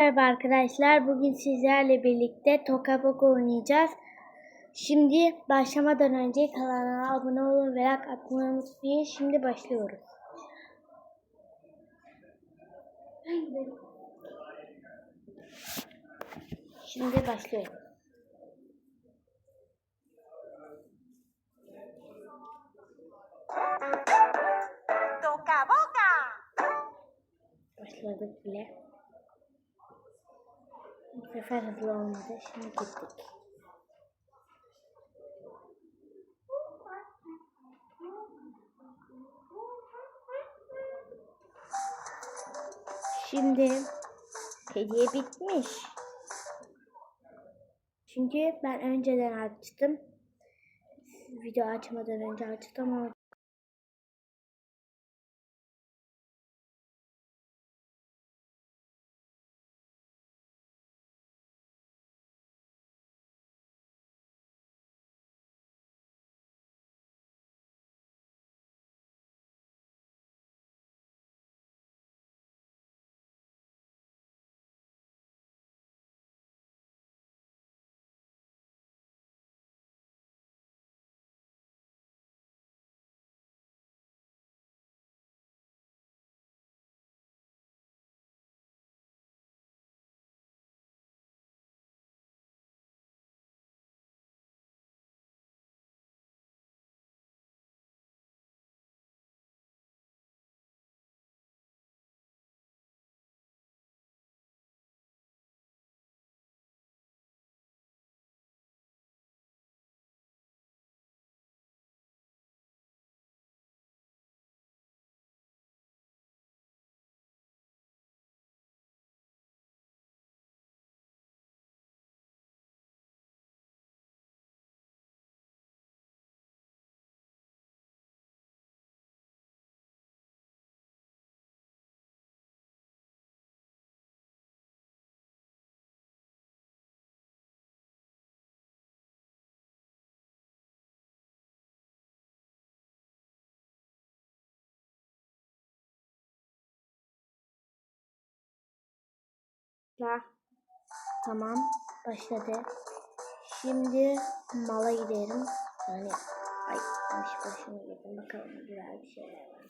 Merhaba arkadaşlar. Bugün sizlerle birlikte Toka Boka oynayacağız. Şimdi başlamadan önce kanala abone olun ve like atmayı unutmayın. Şimdi başlıyoruz. Şimdi başlıyoruz. Toca boca. Başladık bile. Bu sefer hızlı olmadı. Şimdi gittik. Şimdi hediye bitmiş. Çünkü ben önceden açtım. Video açmadan önce açtım ama La. Tamam. Başladı. Şimdi mala gidelim. Yani ay yanlış başına girdim. Bakalım güzel bir şeyler var.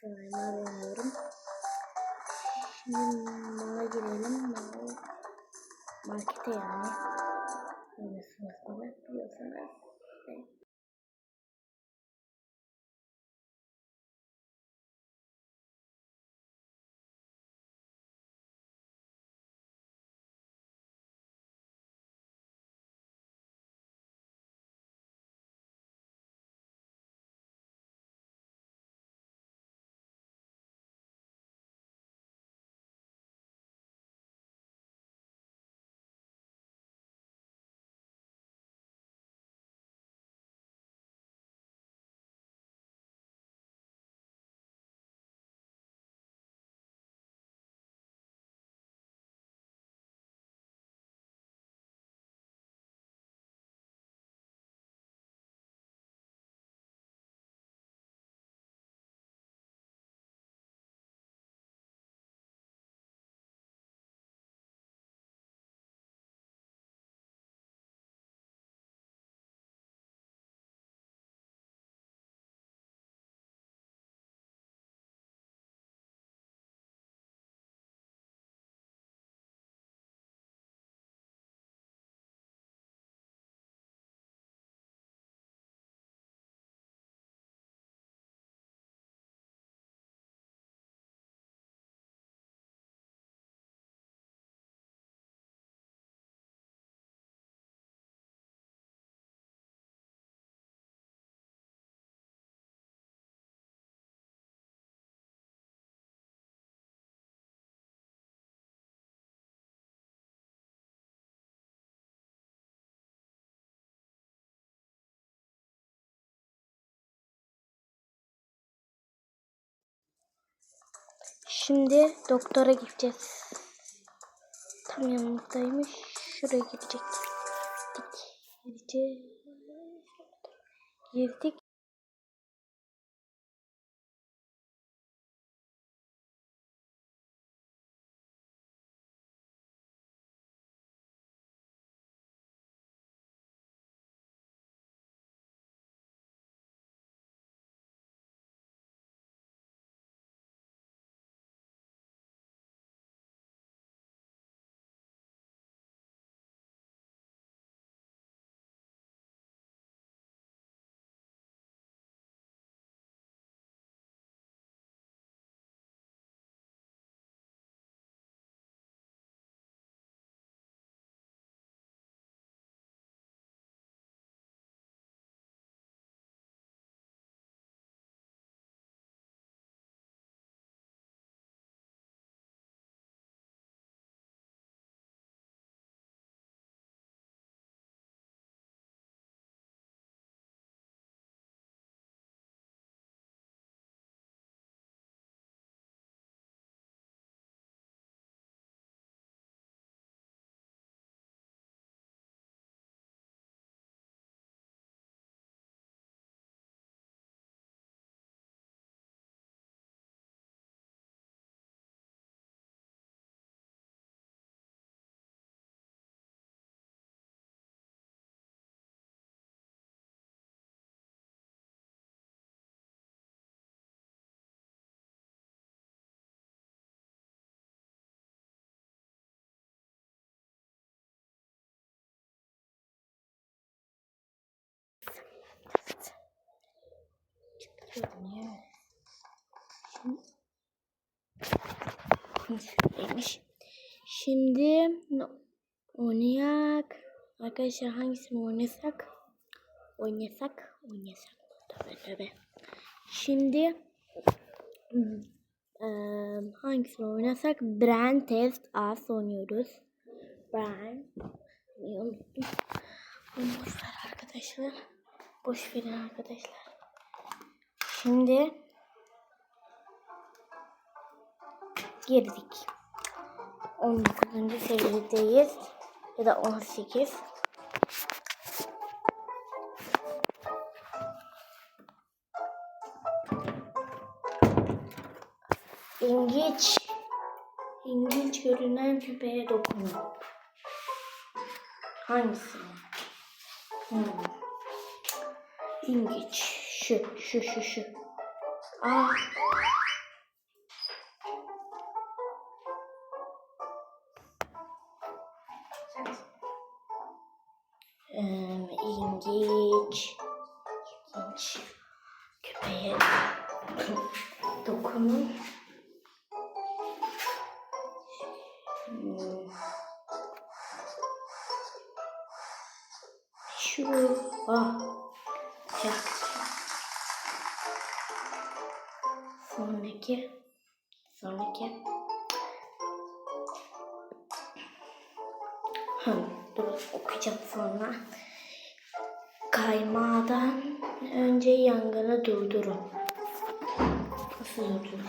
Slime'lar oynuyorum. Şimdi mala girelim. Mal markete yani. Biliyorsunuz onu biliyorsanız. Evet. Şimdi doktora gideceğiz. Tam yanımızdaymış. Şuraya gidecek. Gideceğiz. Girdik. Niye? Şuradaymış. Şimdi oynayak. Arkadaşlar hangisini oynasak? Oynasak, oynasak. Tövbe tövbe. Şimdi hmm, hangisini oynasak? Brain Test As oynuyoruz. Brain. Niye unuttum? Boş ver arkadaşlar. Boş verin arkadaşlar. Şimdi girdik. 19. seviyedeyiz. Ya da 18. İlginç. İlginç görünen küpeye dokunun. Hangisi? Hmm. İlginç. Şu, şu, şu, şu. Ah. Ee, ilginç. İlginç. Köpeğe dokunun. Şu. Ah. Çak. Sonraki. Sonraki. Hı, dur okuyacağım sonra. Kaymağdan önce yangını durdurun. Nasıl durduracağım?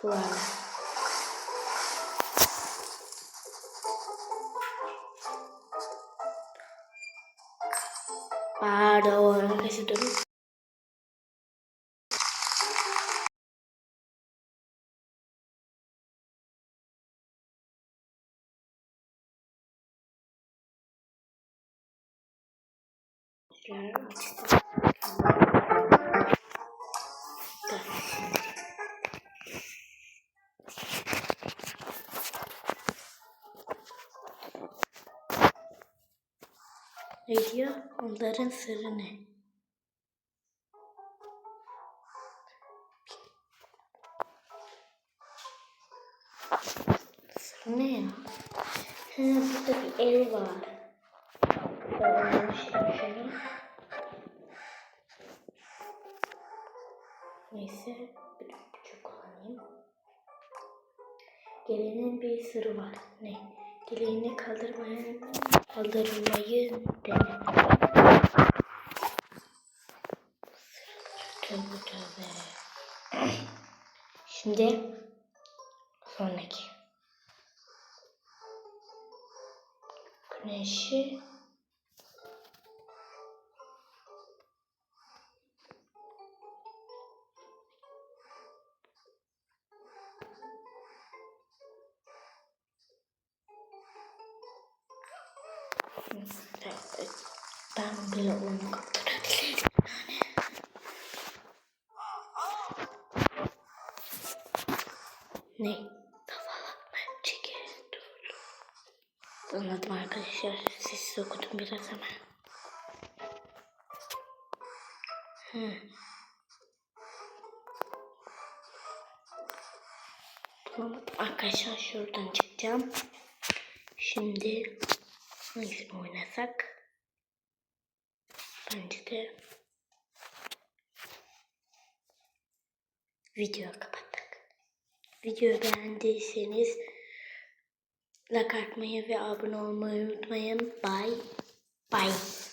Sularla. Ne diyor? Onların sırrı ne? Sırrı ne ya? Ha, burada bir el var. Görmüştüm şunu. Neyse, bir küçük kullanayım. Gelenin bir sırrı var. Ne? Dileğini kaldırmayan kaldırmayı dene. Tövbe. Şimdi Sonraki. Güneşi Ne? Tavalanma çekelim dur. Anladım arkadaşlar. Siz okudum biraz ama. Hı. Tamam arkadaşlar şuradan çıkacağım. Şimdi hangisini oynasak? Bence de video kapattık. Videoyu beğendiyseniz like atmayı ve abone olmayı unutmayın. Bye bye.